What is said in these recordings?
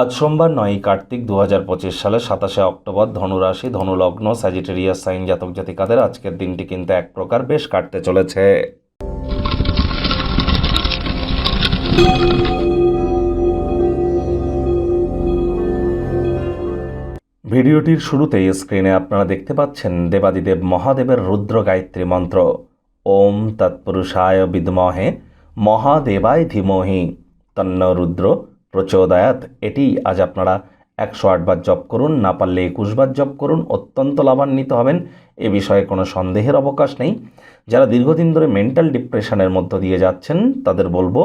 আজ সোমবার নয়ই কার্তিক দু হাজার পঁচিশ সালে সাতাশে অক্টোবর ধনুরাশি, ধনুলগ্ন স্যাজিটেরিয়াস সাইন জাতক জাতিকাদের আজকের দিনটি কিন্তু এক প্রকার বেশ কাটতে চলেছে। ভিডিওটির শুরুতেই স্ক্রিনে আপনারা দেখতে পাচ্ছেন দেবাদিদেব মহাদেবের রুদ্র গায়ত্রী মন্ত্র। ওম তৎপুরুষায় বিদ্মহে মহাদেবায় ধীমহি। তন্ন রুদ্র প্রচোদয়াত, এটি আজ আপনারা একশো আটবার জপ করুন, না পারলে একুশবার জপ করুন, অত্যন্ত লাভান্বিত হবেন। এ বিষয়ে কোনো সন্দেহের অবকাশ নেই। যারা দীর্ঘদিন ধরে মেন্টাল ডিপ্রেশনের মধ্য দিয়ে যাচ্ছেন, তাদের বলব,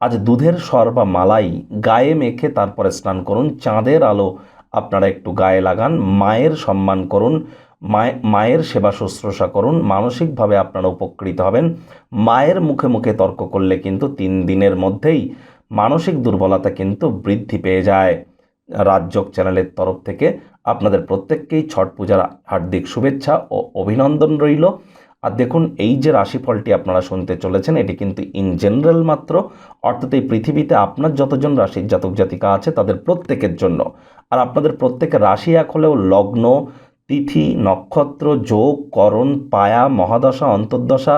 আজ দুধের সর বা মালাই গায়ে মেখে তারপরে স্নান করুন। চাঁদের আলো আপনারা একটু গায়ে লাগান, মায়ের সম্মান করুন, মায়ে, মায়ের সেবা শুশ্রূষা করুন, মানসিকভাবে আপনারা উপকৃত হবেন। মায়ের মুখে মুখে তর্ক করলে কিন্তু তিন দিনের মধ্যেই মানসিক দুর্বলতা কিন্তু বৃদ্ধি পেয়ে যায়। রাজযোগ চ্যানেলের তরফ থেকে আপনাদের প্রত্যেককেই ছট পূজার হার্দিক শুভেচ্ছা ও অভিনন্দন রইল। আর দেখুন, এই যে রাশিফলটি আপনারা শুনতে চলেছেন, এটি কিন্তু ইন জেনারেল মাত্র, অর্থাৎ এই পৃথিবীতে আপনার যতজন রাশির জাতক জাতিকা আছে, তাদের প্রত্যেকের জন্য। আর আপনাদের প্রত্যেকের রাশি এক হলেও লগ্ন, তিথি, নক্ষত্র, যোগ, করণ, পায়া, মহাদশা, অন্তর্দশা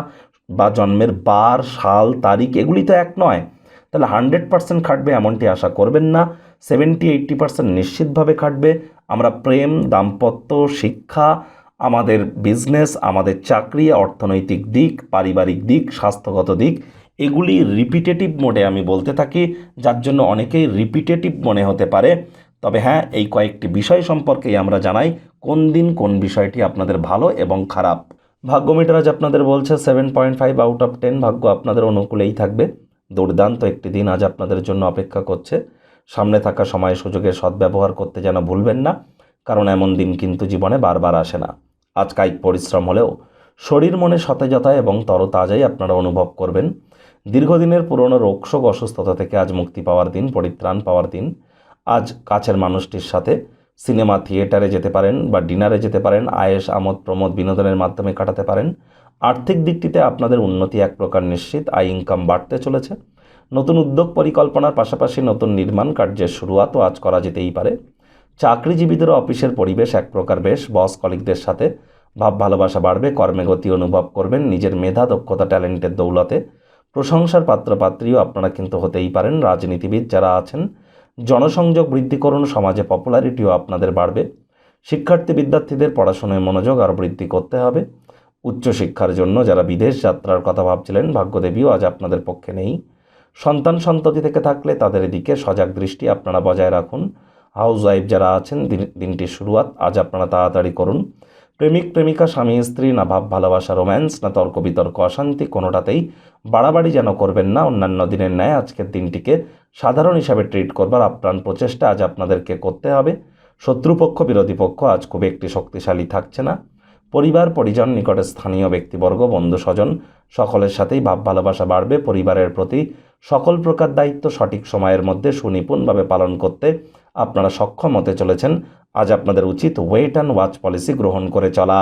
বা জন্মের বার, সাল, তারিখ, এগুলি তো এক নয়। তাহলে হান্ড্রেড পার্সেন্ট খাটবে এমনটি আশা করবেন না। সেভেন্টি, এইট্টি পার্সেন্ট নিশ্চিতভাবে খাটবে। আমরা প্রেম, দাম্পত্য, শিক্ষা, আমাদের বিজনেস, আমাদের চাকরি, অর্থনৈতিক দিক, পারিবারিক দিক, স্বাস্থ্যগত দিক, এগুলি রিপিটেটিভ মোডে আমি বলতে থাকি, যার জন্য অনেকেই রিপিটেটিভ মনে হতে পারে। তবে হ্যাঁ এই কয়েকটি বিষয় সম্পর্কেই আমরা জানাই, কোন দিন কোন বিষয়টি আপনাদের ভালো এবং খারাপ। ভাগ্য মিটার আজ আপনাদের বলছে seven point five out of ten ভাগ্য আপনাদের অনুকূলেই থাকবে। দুর্দান্ত একটি দিন আজ আপনাদের জন্য অপেক্ষা করছে। সামনে থাকা সময় সুযোগের সদ্ব্যবহার করতে যেন ভুলবেন না, কারণ এমন দিন কিন্তু জীবনে বারবার আসে না। আজ কায়িক পরিশ্রম হলেও শরীর মনে সতেজতা এবং তরতাজাই আপনারা অনুভব করবেন। দীর্ঘদিনের পুরনো রোগশোক অসুস্থতা থেকে আজ মুক্তি পাওয়ার দিন, পরিত্রাণ পাওয়ার দিন। আজ কাছের মানুষটির সাথে সিনেমা থিয়েটারে যেতে পারেন বা ডিনারে যেতে পারেন আয়েস আমোদ প্রমোদ বিনোদনের মাধ্যমে কাটাতে পারেন। আর্থিক দিকটিতে আপনাদের উন্নতি এক প্রকার নিশ্চিত, আয় ইনকাম বাড়তে চলেছে। নতুন উদ্যোগ পরিকল্পনার পাশাপাশি নতুন নির্মাণ কার্যের শুরুয়াতও আজ করা যেতেই পারে। চাকরিজীবীদের অফিসের পরিবেশ এক প্রকার বেশ, বস কলিকদের সাথে ভাব ভালোবাসা বাড়বে, কর্মে গতি অনুভব করবেন, নিজের মেধা, দক্ষতা, ট্যালেন্টের দৌলতে। প্রশংসার পাত্রপাত্রীও আপনারা কিন্তু হতেই পারেন। রাজনীতিবিদ যারা আছেন, জনসংযোগ বৃদ্ধি করুন, সমাজে পপুলারিটিও আপনাদের বাড়বে। শিক্ষার্থী বিদ্যার্থীদের পড়াশোনায় মনোযোগ আরও বৃদ্ধি করতে হবে। উচ্চশিক্ষার জন্য যারা বিদেশ যাত্রার কথা ভাবছিলেন, ভাগ্যদেবীও আজ আপনাদের পক্ষে নেই। সন্তান সন্ততি থেকে থাকলে তাদের দিকে সজাগ দৃষ্টি আপনারা বজায় রাখুন। হাউস ওয়াইফ যারা আছেন, দিন- দিনটির শুরুয়াত আজ আপনারা তাড়াতাড়ি করুন। প্রেমিক, প্রেমিকা, স্বামী, স্ত্রী, না ভাব, ভালোবাসা, রোম্যান্স, না তর্ক, বিতর্ক, অশান্তি কোনোটাতেই বাড়াবাড়ি যেন করবেন না। অন্যান্য দিনের ন্যায় আজকের দিনটিকে সাধারণ হিসাবে ট্রিট করবার আপ্রাণ প্রচেষ্টা আজ আপনাদেরকে করতে হবে। শত্রুপক্ষ, বিরোধী পক্ষ আজ খুব একটি শক্তিশালী থাকছে না। পরিবার, পরিজন, নিকটে স্থানীয় ব্যক্তিবর্গ, বন্ধু, স্বজন, সকলের সাথেই ভাব ভালোবাসা বাড়বে। পরিবারের প্রতি সকল প্রকার দায়িত্ব সঠিক সময়ের মধ্যে সুনিপুণভাবে পালন করতে আপনারা সক্ষম হতে চলেছেন। আজ আপনাদের উচিত ওয়েট অ্যান্ড ওয়াচ পলিসি গ্রহণ করে চলা।